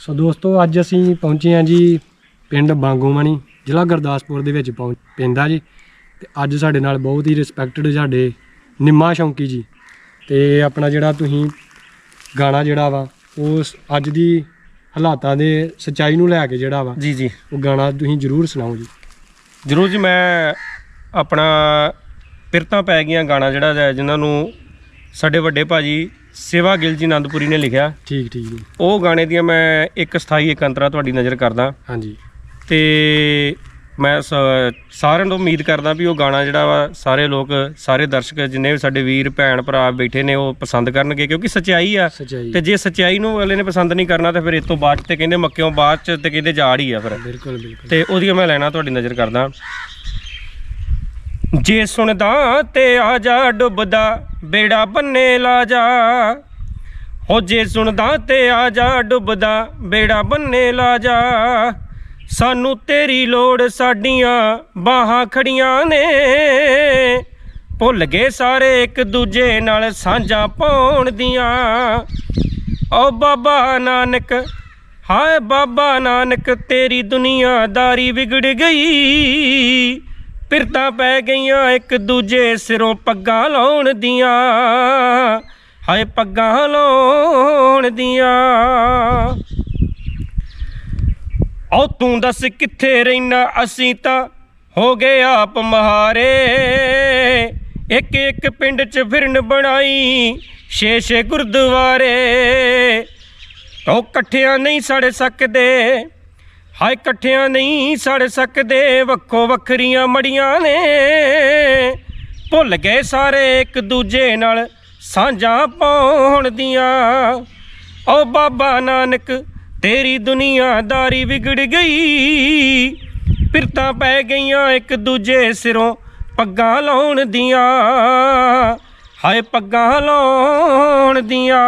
ਸੋ ਦੋਸਤੋ ਅੱਜ ਅਸੀਂ ਪਹੁੰਚੇ ਹਾਂ ਜੀ ਪਿੰਡ ਬਾਂਗੋਮਣੀ ਜ਼ਿਲ੍ਹਾ ਗੁਰਦਾਸਪੁਰ ਦੇ ਵਿੱਚ ਪਹੁੰਚ ਪੈਂਦਾ ਜੀ। ਤੇ ਅੱਜ ਸਾਡੇ ਨਾਲ ਬਹੁਤ ਹੀ ਰਿਸਪੈਕਟਡ ਸਾਡੇ ਨਿੰਮਾ ਸ਼ੌਂਕੀ ਜੀ। ਤੇ ਆਪਣਾ ਜਿਹੜਾ ਤੁਸੀਂ ਗਾਣਾ ਜਿਹੜਾ ਵਾ ਉਹ ਸ- ਅੱਜ ਦੀ ਹਾਲਾਤਾਂ ਦੇ ਸੱਚਾਈ ਨੂੰ ਲੈ ਕੇ ਜਿਹੜਾ ਵਾ ਜੀ ਜੀ। ਉਹ ਗਾਣਾ ਤੁਸੀਂ ਜ਼ਰੂਰ ਸੁਣਾਓ ਜੀ। ਜਰੂਰ ਜੀ ਮੈਂ ਆਪਣਾ ਪਿਰਤਾਂ ਪੈ ਗਈਆਂ ਗਾਣਾ ਜਿਹੜਾ ਹੈ ਜਿਨ੍ਹਾਂ ਨੂੰ ਸਾਡੇ ਵੱਡੇ ਭਾਜੀ ਸੇਵਾ ਗਿੱਲ ਜੀ ਆਨੰਦਪੁਰੀ ਨੇ ਲਿਖਿਆ। ਠੀਕ ਠੀਕ ਜੀ। ਉਹ ਗਾਣੇ ਦੀਆਂ ਮੈਂ ਇੱਕ ਸਥਾਈ ਇਕੰਤਰਾ ਤੁਹਾਡੀ ਨਜ਼ਰ ਕਰਦਾ। ਹਾਂਜੀ। ਤੇ ਮੈਂ ਸਾਰਿਆਂ ਤੋਂ ਉਮੀਦ ਕਰਦਾ ਵੀ ਉਹ ਗਾਣਾ ਜਿਹੜਾ ਵਾ ਸਾਰੇ ਲੋਕ ਸਾਰੇ ਦਰਸ਼ਕ ਜਿੰਨੇ ਵੀ ਸਾਡੇ ਵੀਰ ਭੈਣ ਭਰਾ ਬੈਠੇ ਨੇ ਉਹ ਪਸੰਦ ਕਰਨਗੇ ਕਿਉਂਕਿ ਸਚਾਈ ਆ। ਸੱਚਾਈ। ਤੇ ਜੇ ਸਚਾਈ ਨੂੰ ਅਗਲੇ ਨੇ ਪਸੰਦ ਨਹੀਂ ਕਰਨਾ ਤੇ ਫਿਰ ਇਸ ਤੋਂ ਬਾਅਦ ਤੇ ਕਹਿੰਦੇ ਮੱਕਿਓਂ ਬਾਅਦ ਚ ਤੇ ਕਹਿੰਦੇ ਜਾੜ ਹੀ ਆ ਫਿਰ। ਬਿਲਕੁਲ ਬਿਲਕੁਲ। ਤੇ ਉਹਦੀ ਮੈਂ ਲੈਣਾ ਤੁਹਾਡੀ ਨਜ਼ਰ ਕਰਦਾ। ਜੇ ਸੁਣਦਾ ਤੇ ਆ ਜਾ ਡੁੱਬਦਾ, ਬੇੜਾ ਬੰਨੇ ਲਾ ਜਾ। ਹੋ ਜੇ ਸੁਣਦਾ ਤੇ ਆ ਜਾ ਡੁੱਬਦਾ, ਬੇੜਾ ਬੰਨੇ ਲਾ ਜਾ। ਸਾਨੂੰ ਤੇਰੀ ਲੋੜ ਸਾਡੀਆਂ ਬਾਹਾਂ ਖੜੀਆਂ ਨੇ। ਭੁੱਲ ਗਏ ਸਾਰੇ ਇੱਕ ਦੂਜੇ ਨਾਲ ਸਾਂਝਾਂ ਪਾਉਣ ਦੀਆਂ। ਓ ਬਾਬਾ ਨਾਨਕ, ਹਾਏ ਬਾਬਾ ਨਾਨਕ, ਤੇਰੀ ਦੁਨੀਆਦਾਰੀ ਵਿਗੜ ਗਈ। ਪਿਰਤਾਂ ਪੈ ਗਈਆਂ ਇੱਕ ਦੂਜੇ ਸਿਰੋਂ ਪੱਗਾਂ ਲਾਉਣ ਦੀਆਂ। ਹਾਏ ਪੱਗਾਂ ਲਾਉਣ ਦੀਆਂ। ਓ ਤੂੰ ਦੱਸ ਕਿੱਥੇ ਰਹਿਣਾ ਅਸੀਂ ਤਾਂ ਹੋ ਗਏ ਆਪ ਮਹਾਰੇ। ਇੱਕ ਇੱਕ ਪਿੰਡ 'ਚ ਫਿਰਨ ਬਣਾਈ ਛੇ ਛੇ ਗੁਰਦੁਆਰੇ। ਉਹ ਇਕੱਠਿਆਂ ਨਹੀਂ ਸੜ ਸਕਦੇ। ਹਾਏ ਇਕੱਠਿਆਂ ਨਹੀਂ ਸੜ ਸਕਦੇ, ਵੱਖੋ ਵੱਖਰੀਆਂ ਮੜੀਆਂ ਨੇ। ਭੁੱਲ ਗਏ ਸਾਰੇ ਇੱਕ ਦੂਜੇ ਨਾਲ ਸਾਂਝਾਂ ਪਾਉਣ ਦੀਆਂ। ਓ ਬਾਬਾ ਨਾਨਕ, ਤੇਰੀ ਦੁਨੀਆਦਾਰੀ ਵਿਗੜ ਗਈ। ਪਿਰਤਾਂ ਪੈ ਗਈਆਂ ਇੱਕ ਦੂਜੇ ਸਿਰੋਂ ਪੱਗਾਂ ਲਾਉਣ ਦੀਆਂ। ਹਾਏ ਪੱਗਾਂ ਲਾਉਣ ਦੀਆਂ।